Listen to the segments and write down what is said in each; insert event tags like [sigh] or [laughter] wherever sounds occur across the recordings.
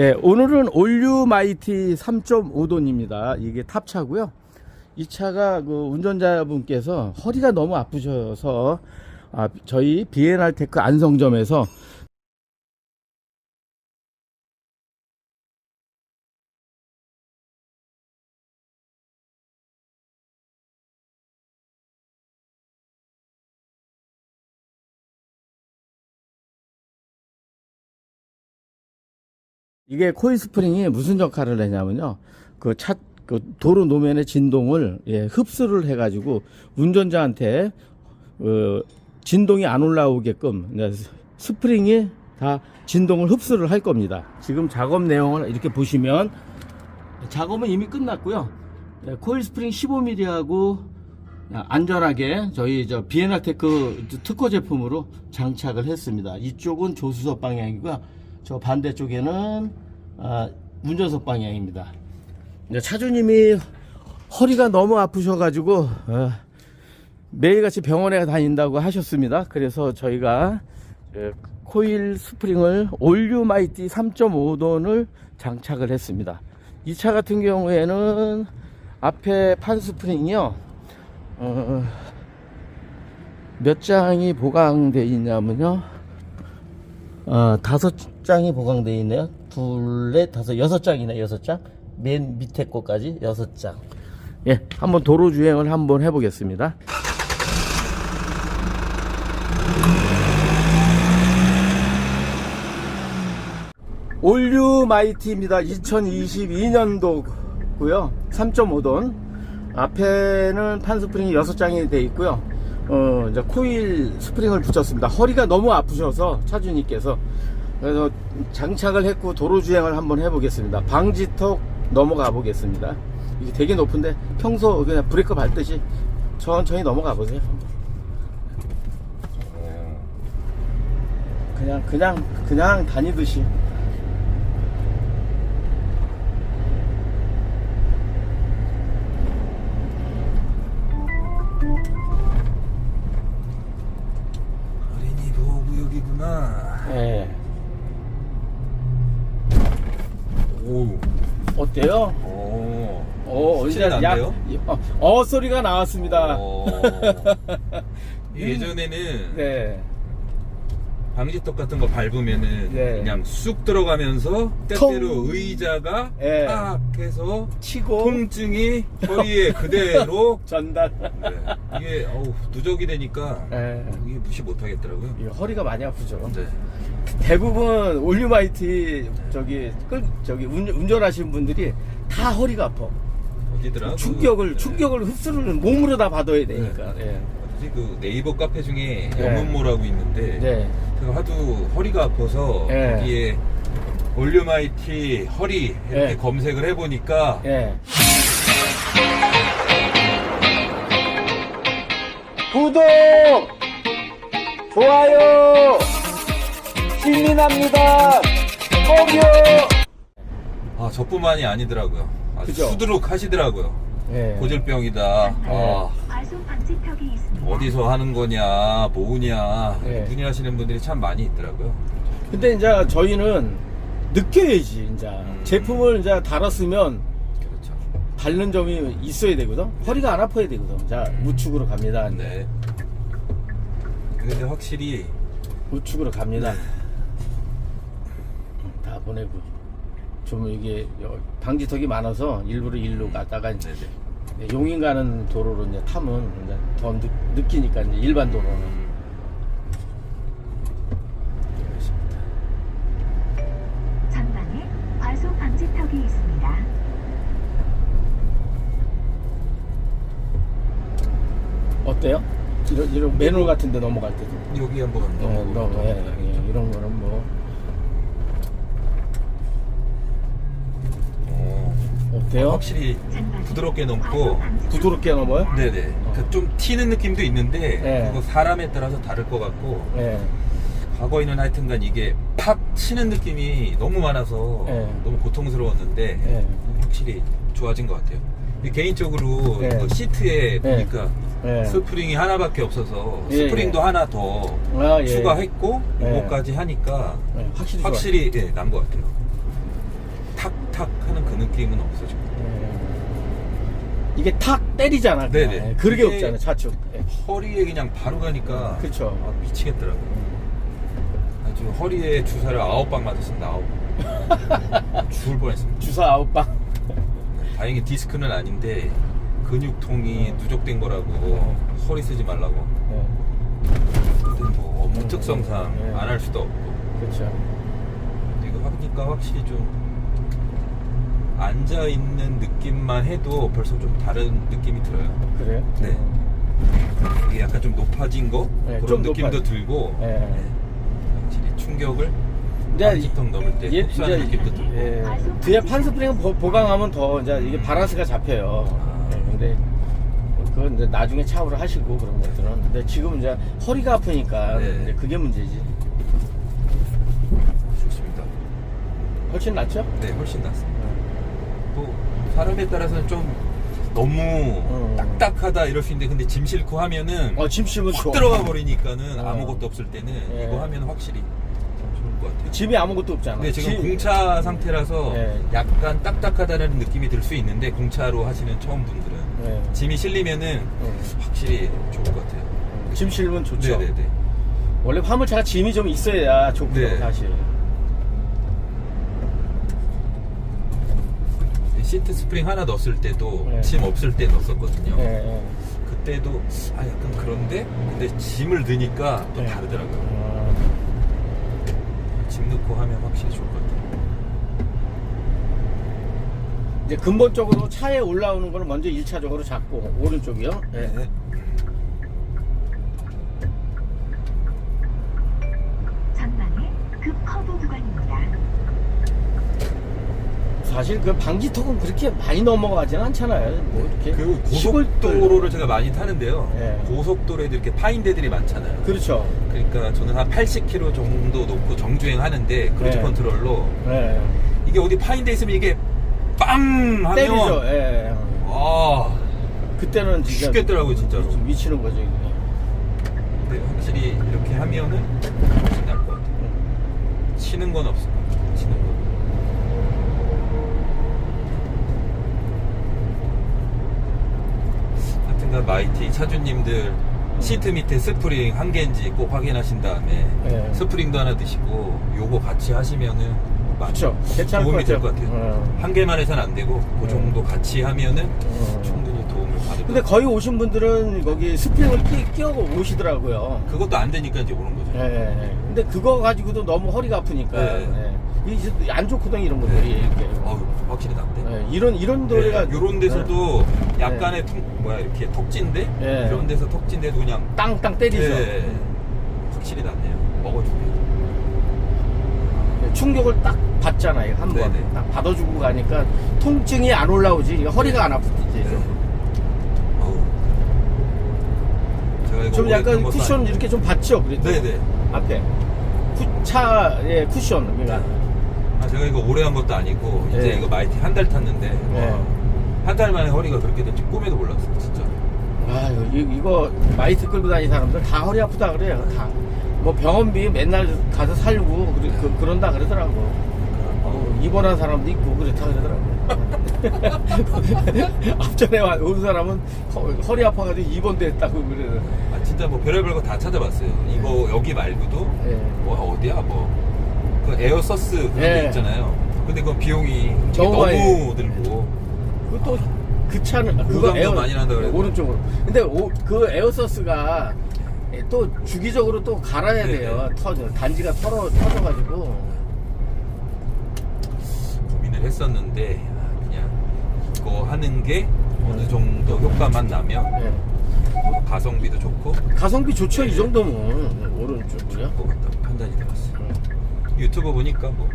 예, 오늘은 올류마이티 3.5돈입니다. 이게 탑차고요. 이 차가 그 운전자분께서 허리가 너무 아프셔서 아, 저희 비엔알 테크 안성점에서 이게 코일 스프링이 무슨 역할을 하냐면요. 그 차, 그 도로 노면의 진동을 예, 흡수를 해가지고 운전자한테 어, 진동이 안 올라오게끔 이제 스프링이 다 진동을 흡수를 할 겁니다. 지금 작업 내용을 이렇게 보시면 작업은 이미 끝났고요. 예, 코일 스프링 15mm하고 안전하게 저희 저 비엔나테크 특허 제품으로 장착을 했습니다. 이쪽은 조수석 방향이고요. 저 반대쪽에는 아, 운전석 방향입니다. 이제 차주님이 허리가 너무 아프셔가지고 어, 매일같이 병원에 다닌다고 하셨습니다. 그래서 저희가 에, 코일 스프링을 올류마이티 3.5돈을 장착을 했습니다. 이 차 같은 경우에는 앞에 판 스프링이요. 어, 몇 장이 보강돼 있냐면요. 어, 다섯 장이 보강돼 있네요. 둘, 넷, 다섯, 여섯 장이네, 여섯 장. 맨 밑에 거까지 여섯 장. 예, 한번 도로 주행을 한번 해보겠습니다. 올류 마이티입니다. 2022년도고요. 3.5돈. 앞에는 판 스프링이 6장이 돼 있고요. 어, 이제 코일 스프링을 붙였습니다. 허리가 너무 아프셔서 차주님께서 그래서 장착을 했고 도로 주행을 한번 해보겠습니다. 방지턱 넘어가 보겠습니다. 이게 되게 높은데 평소 그냥 브레이크 밟듯이 천천히 넘어가 보세요. 그냥 그냥 그냥 다니듯이. 어, 약- 난데요? 어, 어 소리가 나왔습니다. 오. [laughs] 예전에는 네. 방지턱 같은 거 밟으면은 네. 그냥 쑥 들어가면서 때때로 의자가 네. 탁 해서 치고 통증이 허리에 그대로 [laughs] 전달. 네. 이게 어우, 누적이 되니까 예. 이게 무시 못 하겠더라고요. 이 허리가 많이 아프죠. 네. 대부분 올류마이티 저기 끌 저기 운, 운전하시는 분들이 다 허리가 아파. 어디더라? 충격을 그, 충격을 흡수를 몸으로 다 받아야 되니까. 예. 어디지? 그 네이버 카페 중에 네. 영문모라고 있는데 네. 제가 하도 허리가 아파서 네. 거기에 올류마이티 허리 이렇게 네. 검색을 해보니까 예. 구독, 좋아요, 신민합니다. 꼭요. 아 저뿐만이 아니더라고요. 아주 그죠? 수두룩 하시더라고요. 예. 고질병이다. 아, 과속 방지턱이 있습니다. 어디서 하는 거냐, 뭐냐 네. 문의하시는 분들이 참 많이 있더라고요. 근데 이제 저희는 느껴야지 이제 음. 제품을 이제 달았으면 그렇죠. 닳는 점이 있어야 되거든. 허리가 안 아파야 되거든. 자 우측으로 갑니다. 네. 근데 확실히 우측으로 갑니다. 네. 다 보내고 좀 이게 여- 방지턱이 많아서 일부러 일로 갔다가 이제 네네. 용인 가는 도로로 이제 타면 이제 더 느, 느끼니까 이제 일반 도로는 음, 전방에 과속 방지턱이 있습니다. 어때요? 이런, 이런 매놀 같은데 넘어갈 때도 여기 한번 어, 넘어보고 너, 예, 예, 이런 거는 뭐 어, 어때요? 확실히 전방에 부드럽게 넘고 부드럽게 넘어요? 네네. 어. 그좀 튀는 느낌도 있는데 네. 그거 사람에 따라서 다를 것 같고 예. 과거에는 하여튼간 이게 팍 치는 느낌이 너무 많아서 네. 너무 고통스러웠는데 네. 확실히 좋아진 것 같아요. 근데 개인적으로 네. 그 시트에 네. 보니까 예. 스프링이 하나밖에 없어서 예, 스프링도 하나 더 아, 예. 추가했고 네. 이거까지 하니까 예, 확실히. 확실히 예, 난 것 같아요. 탁 하는 그 느낌은 없어 지금. 이게 탁 때리잖아. 그냥. 네네. 그러게 이게- 없잖아 좌측. 예. 허리에 그냥 바로 가니까 그렇죠. 아, 미치겠더라고. 아주 허리에 주사를 아홉 방 맞았습니다. 아홉. [laughs] 죽을 뻔했습니다. 주사 아홉 방. 다행히 디스크는 아닌데 근육통이 누적된 거라고 허리 쓰지 말라고. 예. 근데 뭐 업무 특성상 네. 안 할 수도 없고. 그렇죠. 이거 하니까 확실히 좀 앉아 있는 느낌만 해도 벌써 좀 다른 느낌이 들어요. 그래요? 네. 이게 약간 좀 높아진 거 네, 그런 좀 느낌도 높아요. 들고 네. 네. 확실히 충격을 근데 30톤 넘을 때 얘- 흡수하는 이제 느낌도 들고 예, 뒤에 판스프링 보- 보강하면 더 이제 이게 바란스가 잡혀요. 아. 예, 근데 그건 이제 나중에 차후를 하시고 그런 것들은. 근데 지금 이제 허리가 아프니까 네. 이제 그게 문제지. 좋습니다. 훨씬 낫죠? 네, 훨씬 낫습니다. 또 사람에 따라서는 좀 너무 음. 딱딱하다 이럴 수 있는데 근데 짐 싣고 하면은 어, 짐 싣으면 확 좋아. 들어가 버리니까는 어. 아무것도 없을 때는 예. 이거 하면 확실히 좋을 것 같아요. 짐이 아무것도 없잖아. 근데 지금 짐- 공차 상태라서 예. 약간 딱딱하다는 느낌이 들 수 있는데 공차로 하시는 처음 분들은 예. 짐이 실리면은 음. 확실히 좋을 것 같아요. 짐 실으면 좋죠. 네네네. 원래 화물차가 짐이 좀 있어야 좋고요, 네. 사실. 시트 스프링 하나 넣었을 때도 네. 짐 없을 때 넣었었거든요. 예, 예. 그때도 아 약간 그런데 근데 짐을 넣으니까 또 네. 다르더라고요. 어, 짐 넣고 하면 확실히 좋을 것 같아요. 이제 근본적으로 차에 올라오는 걸 먼저 1차적으로 잡고 오른쪽이요. 예. 네. 전방에 급 커브 구간입니다. 사실 그 방지턱은 그렇게 많이 넘어가지는 않잖아요. 뭐 이렇게 그 시골들- 고속도로를 제가 많이 타는데요. 네. 고속도로에도 이렇게 파인 데들이 많잖아요. 그렇죠. 그러니까 저는 한 80km 정도 놓고 정주행 하는데 크루즈 네. 컨트롤로 예. 이게 어디 파인 데 있으면 이게 빵 하면 때리죠. 예. 아 그때는 진짜 죽겠더라고요, 진짜로. 미- 미치는 거죠. 이게. 근데 확실히 이렇게 하면은 훨씬 나을 것 같아요. 음. 치는 건 없을 것 같아요. 치는 거. 하여튼간 마이티 차주님들 시트 밑에 스프링 한 개인지 꼭 확인하신 다음에 네. 스프링도 하나 드시고 요거 같이 하시면은 많이 그쵸. 괜찮을 도움이 것 될 것 같아요. 같아요. 음. 한 개만 해서는 안 되고 그 음. 정도 같이 하면은 음. 충분히 도움을 받을 근데 것 거의 오신 분들은 거기 스프링을 끼, 끼고 오시더라고요. 그것도 안 되니까 이제 오는 거죠. 예, 예, 예. 근데 그거 가지고도 너무 허리가 아프니까 네. 예. 안 좋거든 이런 것들이 이렇게. 어우, 확실히 낫대. 예, 이런 이런 노래가 이런 네. 데서도 약간의 통, 뭐야 이렇게 턱진데 네. 이런 데서 턱진데도 그냥 땅땅 때리죠. 예, 확실히 낫네요. 먹어주고. 예, 충격을 딱 받잖아요 한 번. 네네. 딱 받아주고 가니까 통증이 안 올라오지. 허리가 안 아프지. 이거 좀 약간 쿠션. 이렇게 좀 받죠. 그래도 네네. 앞에 쿠, 차의 쿠션. 그러니까 아 제가 이거 오래 한 것도 아니고 이제 네. 이거 마이티 한 달 탔는데 네. 한달 만에 허리가 그렇게 될지 꿈에도 몰랐어요 진짜. 아 이거, 이거 마이트 끌고 다니는 사람들 다 허리 아프다 그래요. 다. 뭐 병원비 맨날 가서 살고 그그 그런다 그러더라고. 어, 입원한 사람도 있고 그렇다 그러더라고. [laughs] 앞전에 와- 온 사람은 허, 리 아파가지고 입원됐다고 그래. 아 진짜 뭐 별의별 거 다 찾아봤어요. 이거 여기 말고도 예. 뭐 어디야 뭐 그 에어서스 그런 예. 데 있잖아요. 근데 그 비용이 너무 너무, 많이- 들고 그것도 그 차는 그거 고장도 에어 많이 난다 그래요. 오른쪽으로. 근데 오, 그 에어서스가 또 주기적으로 또 갈아야 네, 돼요. 터져 단지가 털어 터져가지고. 고민을 했었는데 아, 그냥 이거 하는 게 어느 정도 효과만 나면 예. 뭐 가성비도 좋고 가성비 좋죠 이 네. 정도면 오른쪽이요. 것 같다고 판단이 들었어요. 유튜브 보니까 뭐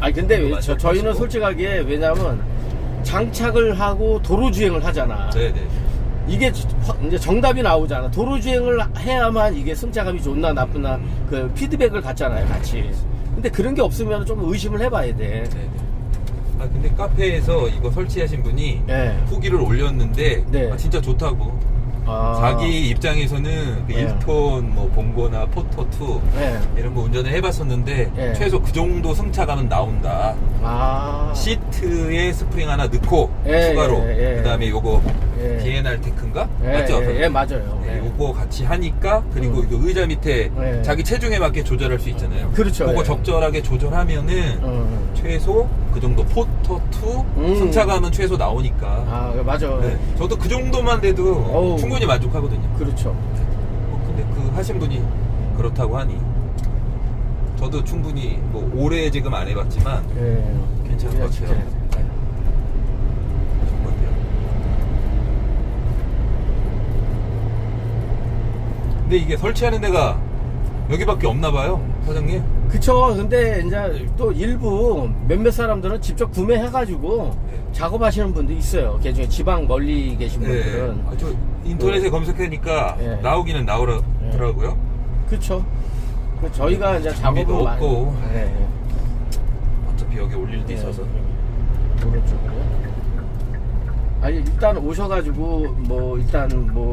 아니 근데 왜 맞아, 저, 저희는. 솔직하게 왜냐면 장착을 하고 도로 주행을 하잖아. 네네 이게 저- 이제 정답이 나오잖아. 도로 주행을 해야만 이게 승차감이 좋나 나쁘나 그 피드백을 갖잖아요, 같이. 근데 그런 게 없으면 좀 의심을 해봐야 돼. 네네. 아 근데 카페에서 이거 설치하신 분이 예. 후기를 올렸는데 네. 아, 진짜 좋다고 아. 자기 입장에서는 그 네. 1톤 뭐 봉고나 포토2 네. 이런 거 운전을 해봤었는데 네. 최소 그 정도 승차감은 나온다. 아. 시트에 스프링 하나 넣고 예, 추가로 예, 예. 그다음에 요거 예. DNR 테크인가 예, 맞죠? 예, 예, 맞아요. 네, 예. 요거 같이 하니까 그리고 음. 이거 의자 밑에 예. 자기 체중에 맞게 조절할 수 있잖아요. 그렇죠, 그거 예. 적절하게 조절하면은 음. 최소 그 정도 포토2 음. 승차감은 최소 나오니까. 아, 맞아. 네, 저도 그 정도만 돼도 어우. 충분히 만족하거든요. 그렇죠. 어, 근데 그 하신 분이 그렇다고 하니 저도 충분히 뭐 오래 지금 안 해봤지만 예. 괜찮은 것 진짜, 같아요. 진짜. 네. 좋은 것 같아요. 근데 이게 설치하는 데가 여기밖에 없나 봐요, 사장님. 그쵸. 근데 이제 또 일부 몇몇 사람들은 직접 구매해가지고 네. 작업하시는 분도 있어요. 개중에 지방 멀리 계신 분들은. 아, 저 인터넷에 네. 검색하니까 네. 나오기는 나오더라고요. 그쵸. 그 저희가 이제 작업을 장비도 많이- 없고. 네. 어차피 여기 올릴 데 있어서. 네. 오른쪽으로. 아니 일단 오셔가지고 뭐 일단 뭐,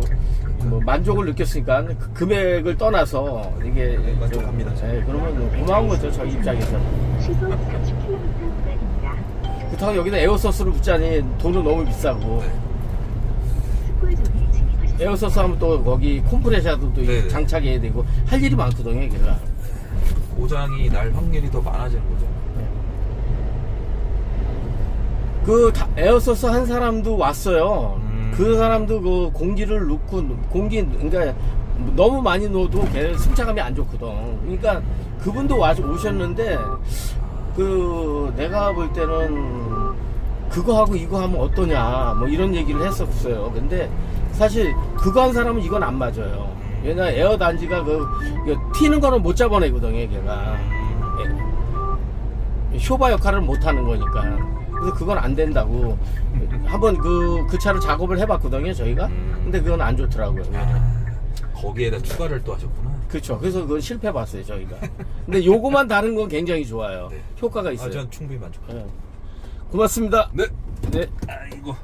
뭐 만족을 느꼈으니까 그 금액을 떠나서 이게 네, 만족합니다. 네, 그러면 고마운 거죠 저희 입장에서. 시속 30km 구간입니다. 그렇다고 여기다 에어소스를 붙자니 돈은 너무 비싸고 네. 에어소스 하면 또 거기 콤프레셔도 또 네네. 장착해야 되고 할 일이 많거든요 걔가. 고장이 날 확률이 더 많아지는 거죠. 그 다- 에어소스 한 사람도 왔어요. 음. 그 사람도 그 공기를 넣고 공기 그러니까 너무 많이 넣어도 걔 승차감이 안 좋거든. 그러니까 그분도 와 오셨는데 그 내가 볼 때는 그거 하고 이거 하면 어떠냐 뭐 이런 얘기를 했었어요. 근데 사실 그거 한 사람은 이건 안 맞아요. 왜냐 에어 단지가 그 이거 튀는 거는 못 잡아내거든요, 걔가. 예. 쇼바 역할을 못 하는 거니까. 그래서 그건 안 된다고. 한번 그, 그 차를 작업을 해봤거든요, 저희가. 음. 근데 그건 안 좋더라고요. 아, 거기에다 추가를 또 하셨구나. 그렇죠. 그래서 그건 실패 봤어요, 저희가. 근데 요거만 다른 건 굉장히 좋아요. 네. 효과가 아, 있어요. 전 충분히 만족합니다. 예. 고맙습니다. 네. 네. 아이고.